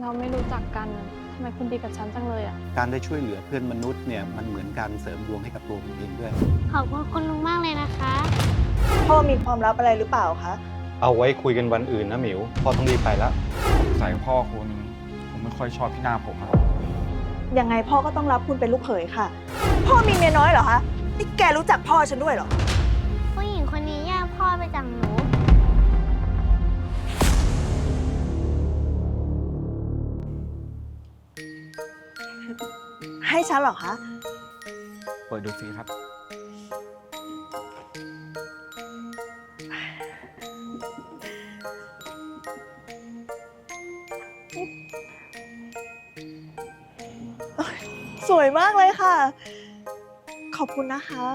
เราไม่รู้จักกันทำไมคุณดีกับฉันจังเลยอะ การได้ช่วยเหลือเพื่อนมนุษย์เนี่ยมันเหมือนการเสริมดวงให้กับตัวผมเองด้วย ขอบคุณคุณลุงมากเลยนะคะ พ่อมีความลับอะไรหรือเปล่าคะ เอาไว้คุยกันวันอื่นนะหมิวพ่อต้องรีบไปแล้วใส่พ่อคุณผมไม่ค่อยชอบที่หน้าผมอะยังไงพ่อก็ต้องรับคุณเป็นลูกเขยค่ะ พ่อมีเมียน้อยเหรอคะ นี่แกรู้จักพ่อฉันด้วยเหรอ ผู้หญิงคนนี้แย่งพ่อไปจากหนู ฉันเหรอคะ เปิดดูสิครับ สวยมากเลยค่ะ ขอบคุณนะคะ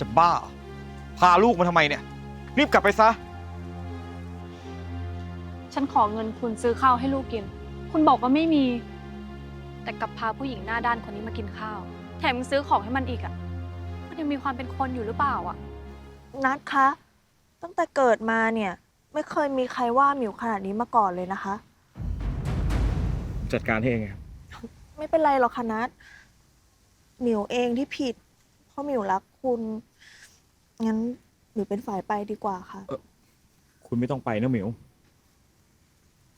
จะบ้า พาลูกมาทำไมเนี่ย รีบกลับไปซะ ฉันขอเงินคุณซื้อข้าวให้ลูกกิน คุณบอกว่าไม่มี แต่กลับพาผู้หญิงหน้าด้านคนนี้มากินข้าว แถมยังซื้อของให้มันอีกอะ มันยังมีความเป็นคนอยู่หรือเปล่าอะ นัดคะ ตั้งแต่เกิดมาเนี่ย ไม่เคยมีใครว่าหมิวขนาดนี้มาก่อนเลยนะคะ จัดการให้เองครับ ไม่เป็นไรหรอกค่ะนัดหมิวเองที่ผิด เพราะหมิวรัก คุณงั้นหมิวเป็นฝ่ายไปดีกว่าค่ะ คุณไม่ต้องไปนะหมิว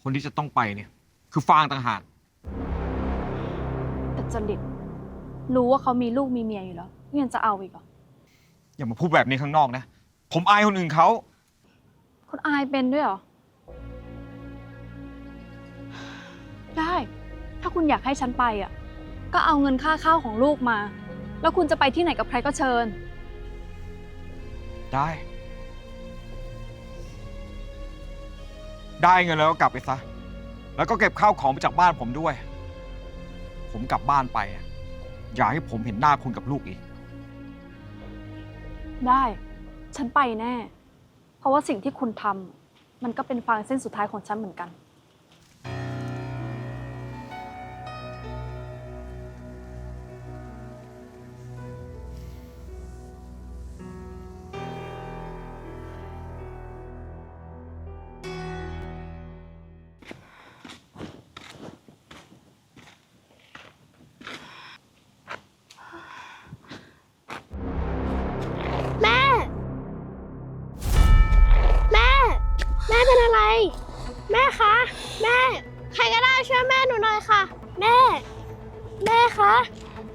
คนที่จะต้องไปเนี่ย คือฟางต่างหาก แต่จริตรู้ว่าเขามีลูกมีเมียอยู่แล้วยังจะเอาอีกเหรอ อย่ามาพูดแบบนี้ข้างนอกนะ ผมอายคนอื่นเขา คุณอายเป็นด้วยเหรอ ได้ ถ้าคุณอยากให้ฉันไปอะ ก็เอาเงินค่าข้าวของลูกมา แล้วคุณจะไปที่ไหนกับใครก็เชิญ ได้ ได้เงินแล้วก็กลับไปซะ แล้วก็เก็บข้าวของไปจากบ้านผมด้วย ผมกลับบ้านไปอะอย่าให้ผมเห็นหน้าคุณกับลูกอีก ได้ ฉันไปแน่ เพราะว่าสิ่งที่คุณทำมันก็เป็นฟางเส้นสุดท้ายของฉันเหมือนกัน แม่คะแม่ ใครก็ได้ช่วยแม่หนูหน่อยค่ะ แม่ แม่คะ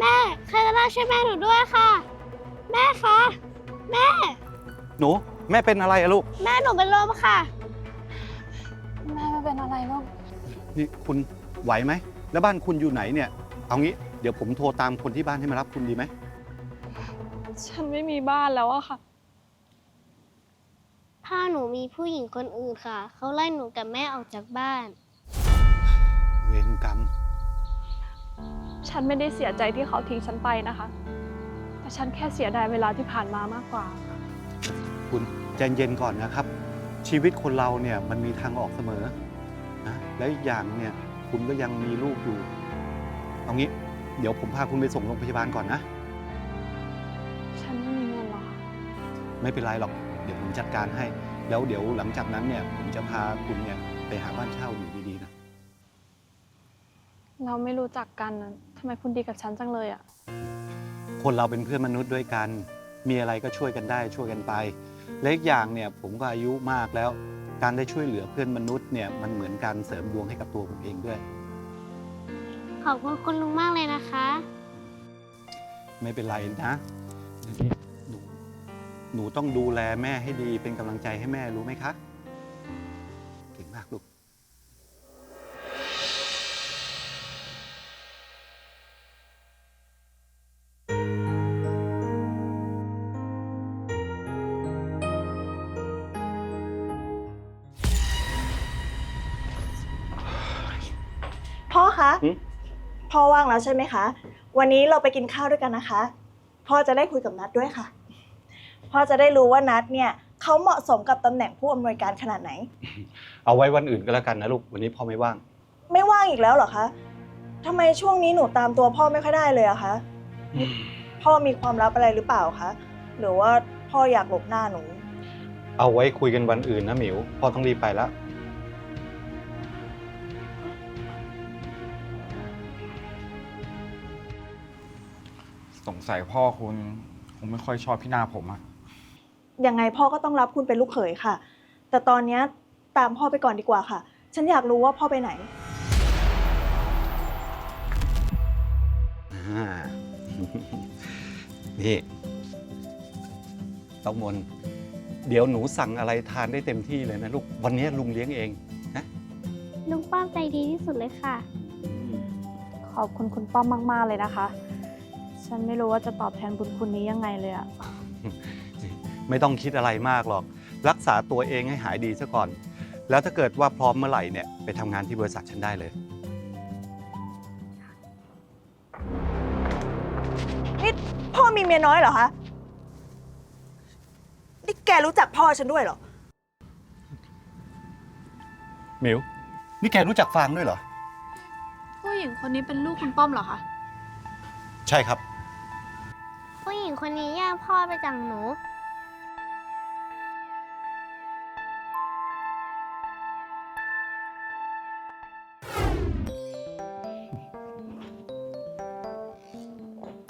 แม่ ใครก็ได้ช่วยแม่หนูด้วยค่ะ แม่คะแม่ หนู แม่เป็นอะไรอะลูก แม่หนูเป็นลมค่ะ แม่ไม่เป็นอะไรหรอกนี่คุณไหวไหม แล้วบ้านคุณอยู่ไหนเนี่ย เอางี้เดี๋ยวผมโทรตามคนที่บ้านให้มารับคุณดีไหม ฉันไม่มีบ้านแล้วอะค่ะ พ่อหนูมีผู้หญิงคนอื่นค่ะ เขาไล่หนูกับแม่ออกจากบ้าน เวรกรรม ฉันไม่ได้เสียใจที่เขาทิ้งฉันไปนะคะ แต่ฉันแค่เสียดายเวลาที่ผ่านมามากกว่า คุณใจเย็นก่อนนะครับ ชีวิตคนเราเนี่ยมันมีทางออกเสมอนะแล้วอีกอย่างเนี่ยคุณก็ยังมีลูกอยู่ เอางี้ เดี๋ยวผมพาคุณไปส่งโรงพยาบาลก่อนนะ ฉันไม่มีเงินหรอกค่ะ ไม่เป็นไรหรอกเดี๋ยว ผมจัดการให้ แล้วเดี๋ยวหลังจากนั้นเนี่ย ผมจะพาคุณเนี่ยไปหาบ้านเช่าอยู่ดีๆนะ เราไม่รู้จักกันน่ะทำไมคุณดีกับฉันจังเลยอะคนเราเป็นเพื่อนมนุษย์ด้วยกัน มีอะไรก็ช่วยกันได้ช่วยกันไป และอีกอย่างเนี่ยผมก็อายุมากแล้ว การได้ช่วยเหลือเพื่อนมนุษย์เนี่ยมันเหมือนการเสริมดวงให้กับตัวผมเองด้วย ขอบคุณคุณลุงมากเลยนะคะ ไม่เป็นไรนะหนู หนูต้องดูแลแม่ให้ดีเป็นกำลังใจให้แม่รู้ไหมคะเก่งมากลูก พ่อคะหึ พ่อว่างแล้วใช่ไหมคะ วันนี้เราไปกินข้าวด้วยกันนะคะ พ่อจะได้คุยกับนัดด้วยค่ะ พ่อจะได้รู้ว่านัดเนี่ยเขาเหมาะสมกับตำแหน่งผู้อำนวยการขนาดไหน เอาไว้วันอื่นก็แล้วกันนะลูก วันนี้พ่อไม่ว่าง ไม่ว่างอีกแล้วเหรอคะทำไมช่วงนี้หนูตามตัวพ่อไม่ค่อยได้เลยอะคะ พ่อมีความลับอะไรหรือเปล่าคะ หรือว่าพ่ออยากหลบหน้าหนู เอาไว้คุยกันวันอื่นนะหมิว พ่อต้องรีบไปแล้วสงสัยพ่อคุณคงไม่ค่อยชอบพี่หน้าผมอะ ยังไงพ่อก็ต้องรับคุณเป็นลูกเขยค่ะ แต่ตอนเนี้ยตามพ่อไปก่อนดีกว่าค่ะ ฉันอยากรู้ว่าพ่อไปไหน อ่า นี่ต้องมน เดี๋ยวหนูสั่งอะไรทานได้เต็มที่เลยนะลูก วันนี้ลุงเลี้ยงเอง ลุงป้อมใจดีที่สุดเลยค่ะ ขอบคุณคุณป้อมมาก ๆ เลยนะคะ ฉันไม่รู้ว่าจะตอบแทนบุญคุณนี้ยังไงเลยอะ ไม่ต้องคิดอะไรมากหรอก รักษาตัวเองให้หายดีซะก่อน แล้วถ้าเกิดว่าพร้อมเมื่อไหร่เนี่ยไปทำงานที่บริษัทฉันได้เลย นี่พ่อมีเมียน้อยเหรอคะ นี่แกรู้จักพ่อฉันด้วยเหรอหมิวนี่แกรู้จักฟางด้วยเหรอ ผู้หญิงคนนี้เป็นลูกคุณป้อมเหรอคะ ใช่ครับ ผู้หญิงคนนี้แย่งพ่อไปจากหนู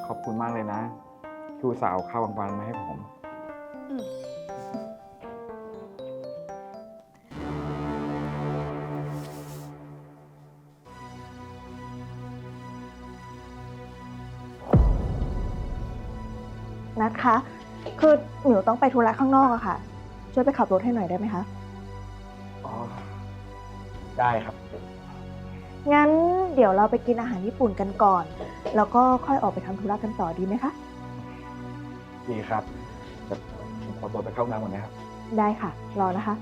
ขอบคุณมากเลยนะที่อุตส่าห์เอาข้าวบางวันมาให้ผมอืมนัดคะ คือหมิวต้องไปธุระข้างนอกอะค่ะ ช่วยไปขับรถให้หน่อยได้ไหมคะ อ๋อ ได้ครับ งั้นเดี๋ยวเราไปกินอาหารญี่ปุ่นกันก่อน แล้วก็ค่อยออกไปทำธุระกันต่อดีไหมคะ ดีครับแต่ผมขอตัวไปเข้าห้องน้ำก่อนนะครับ ได้ค่ะ รอนะคะ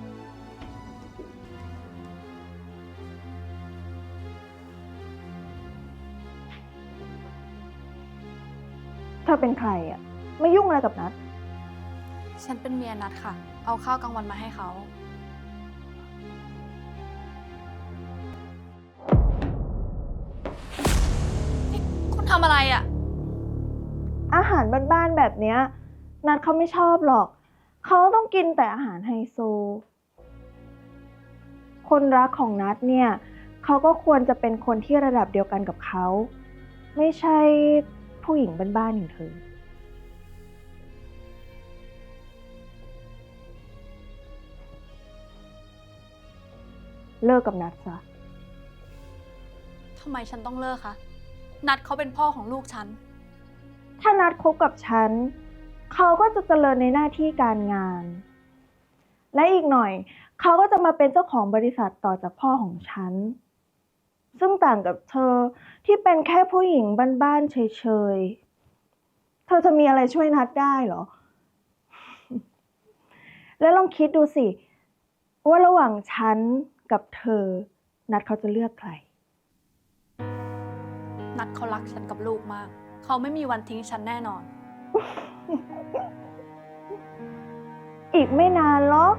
เธอเป็นใครอะไม่ยุ่งอะไรกับนัด ฉันเป็นเมียนัดค่ะ เอาข้าวกลางวันมาให้เขา ทำอะไรอะอาหารบ้านๆแบบเนี้ยนัดเขาไม่ชอบหรอก เขาต้องกินแต่อาหารไฮโซ คนรักของนัดเนี่ยเขาก็ควรจะเป็นคนที่ระดับเดียวกันกับเขา ไม่ใช่ผู้หญิงบ้านๆอย่างเธอ เลิกกับนัดซะ ทำไมฉันต้องเลิกคะ นัดเขาเป็นพ่อของลูกฉัน ถ้านัดคบกับฉัน เขาก็จะเจริญในหน้าที่การงาน และอีกหน่อย เขาก็จะมาเป็นเจ้าของบริษัทต่อจากพ่อของฉัน ซึ่งต่างกับเธอที่เป็นแค่ผู้หญิงบ้านๆเฉยๆ เธอจะมีอะไรช่วยนัดได้เหรอ แล้วลองคิดดูสิ ว่าระหว่างฉันกับเธอ นัดเขาจะเลือกใคร นัดเขารักฉันกับลูกมาก เขาไม่มีวันทิ้งฉันแน่นอน อีกไม่นานหรอก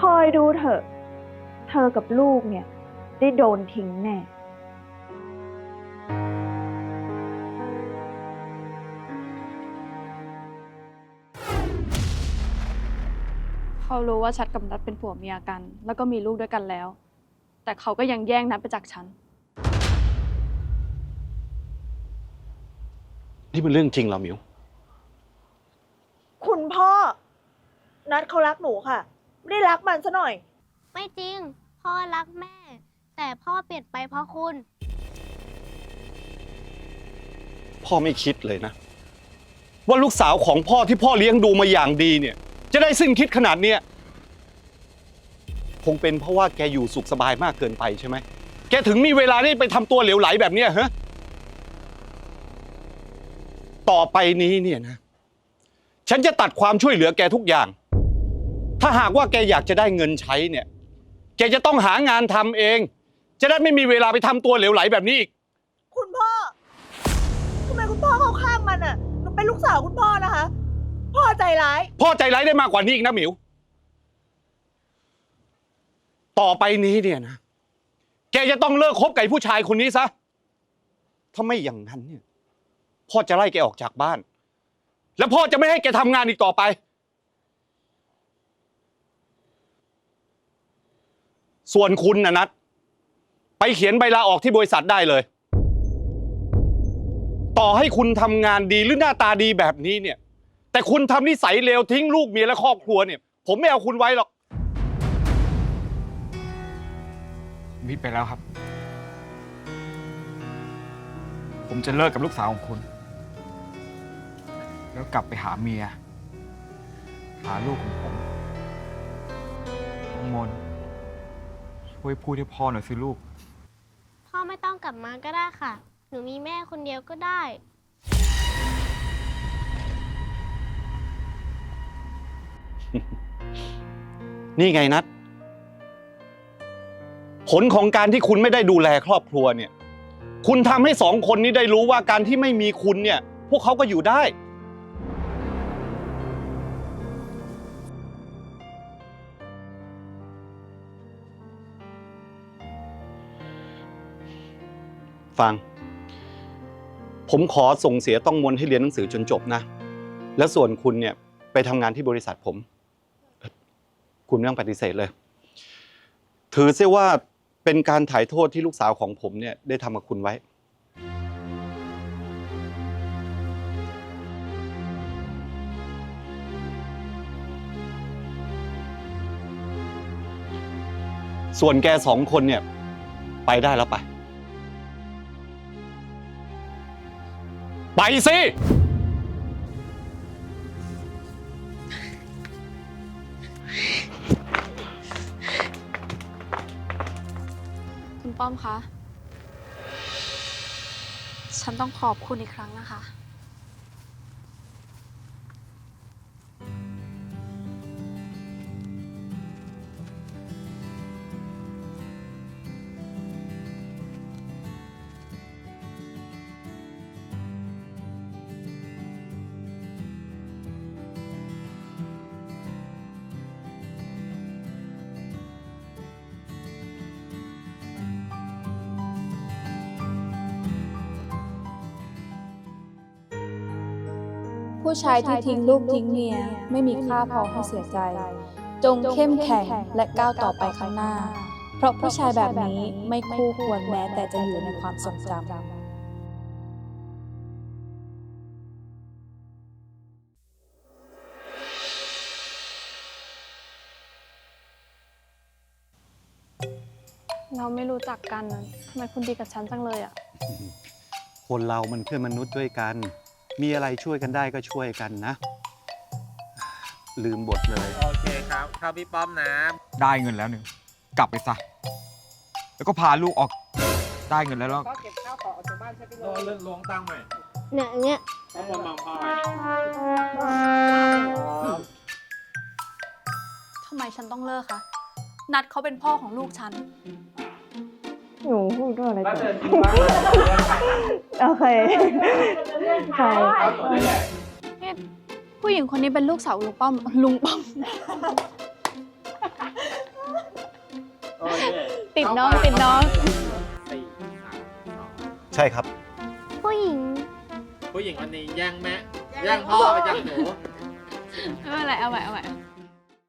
คอยดูเถอะ เธอกับลูกเนี่ย ได้โดนทิ้งแน่เขารู้ว่าชัดกับนัดเป็นผัวเมียกัน แล้วก็มีลูกด้วยกันแล้ว แต่เขาก็ยังแย่งนัดไปจากฉัน นี่เป็นเรื่องจริงเหรอหมิว คุณพ่อ นัดเขารักหนูค่ะ ไม่ได้รักมันซะหน่อย ไม่จริง พ่อรักแม่ แต่พ่อเปลี่ยนไปเพราะคุณ พ่อไม่คิดเลยนะ ว่าลูกสาวของพ่อที่พ่อเลี้ยงดูมาอย่างดีเนี่ย จะได้สิ้นคิดขนาดเนี้ยคงเป็นเพราะว่าแกอยู่สุขสบายมากเกินไปใช่ไหม แกถึงมีเวลาได้ไปทำตัวเหลวไหลแบบเนี้ยฮะ ต่อไปนี้เนี่ยนะ ฉันจะตัดความช่วยเหลือแกทุกอย่าง ถ้าหากว่าแกอยากจะได้เงินใช้เนี่ย แกจะต้องหางานทำเอง จะได้ไม่มีเวลาไปทำตัวเหลวไหลแบบนี้อีก คุณพ่อ ทำไมคุณพ่อเข้าข้างมันอะหนูเป็นลูกสาวคุณพ่อนะคะ พ่อใจร้าย พ่อใจร้ายได้มากกว่านี้อีกนะหมิว ต่อไปนี้เนี่ยนะ แกจะต้องเลิกคบกับไอ้ผู้ชายคนนี้ซะ ถ้าไม่อย่างนั้นเนี่ย พ่อจะไล่แกออกจากบ้าน แล้วพ่อจะไม่ให้แกทำงานอีกต่อไป ส่วนคุณนะนัดไปเขียนใบลาออกที่บริษัทได้เลย ต่อให้คุณทำงานดีหรือหน้าตาดีแบบนี้เนี่ย แต่คุณทำนิสัยเลวทิ้งลูกเมียและครอบครัวเนี่ย ผมไม่เอาคุณไว้หรอก มิดไปแล้วครับ ผมจะเลิกกับลูกสาวของคุณ แล้วกลับไปหาเมีย หาลูกของผมน้องมนช่วยพูดให้พ่อหน่อยสิลูก พ่อไม่ต้องกลับมาก็ได้ค่ะ หนูมีแม่คนเดียวก็ได้ นี่ไงนัด ผลของการที่คุณไม่ได้ดูแลครอบครัวเนี่ย คุณทำให้สองคนนี้ได้รู้ว่าการที่ไม่มีคุณเนี่ย พวกเขาก็อยู่ได้ ฟังผมขอส่งเสียต้องมนให้เรียนหนังสือจนจบนะ แล้วส่วนคุณเนี่ยไปทำงานที่บริษัทผม คุณไม่ต้องปฏิเสธเลย ถือเสียว่าเป็นการถ่ายโทษที่ลูกสาวของผมเนี่ยได้ทำกับคุณไว้ ส่วนแกสองคนเนี่ยไปได้แล้วไป ไปสิ คุณป้อมคะ ฉันต้องขอบคุณอีกครั้งนะคะ ผู้ชายที่ทิ้งลูกทิ้งเมียไม่มีค่าพอให้เสียใจ จงเข้มแข็งและก้าวต่อไปข้างหน้า เพราะผู้ชายแบบนี้ไม่คู่ควรแม้แต่จะอยู่ในความทรงจำเราไม่รู้จักกันนะทำไมคุณดีกับฉันจังเลยอะคนเรามันเพื่อนมนุษย์ด้วยกัน มีอะไรช่วยกันได้ก็ช่วยกันนะ ลืมบทเลย โอเคครับเข้าพี่ป้อมนะ ได้เงินแล้วหนึ่งกลับไปซะ แล้วก็พาลูกออกได้เงินแล้วแล้วก็เก็บข้าวของออกจากบ้านใช่ไหมลูกเรื่องลวงตังค์ใหม่เนี่ยอย่างเงี้ยต้องมามองพ่อทำไมฉันต้องเลิกคะ นัดเขาเป็นพ่อของลูกฉันหนู พูดด้วยอะไรบ้านต่เดิอนจริงบ้านเดินโอเคใช่ครับผมนี่แหละนี่ผู้หญิงคนนี้เป็นลูกสาวลุงป้อมลุงป้อมโอเคติดน้องติดน้องสี่สามสอง ใช่ครับ ผู้หญิง ผู้หญิงคนนี้แย่งแม่แย่งพ่อไปจากหนู ไม่เป็นไรเอาใหม่เอาใหม่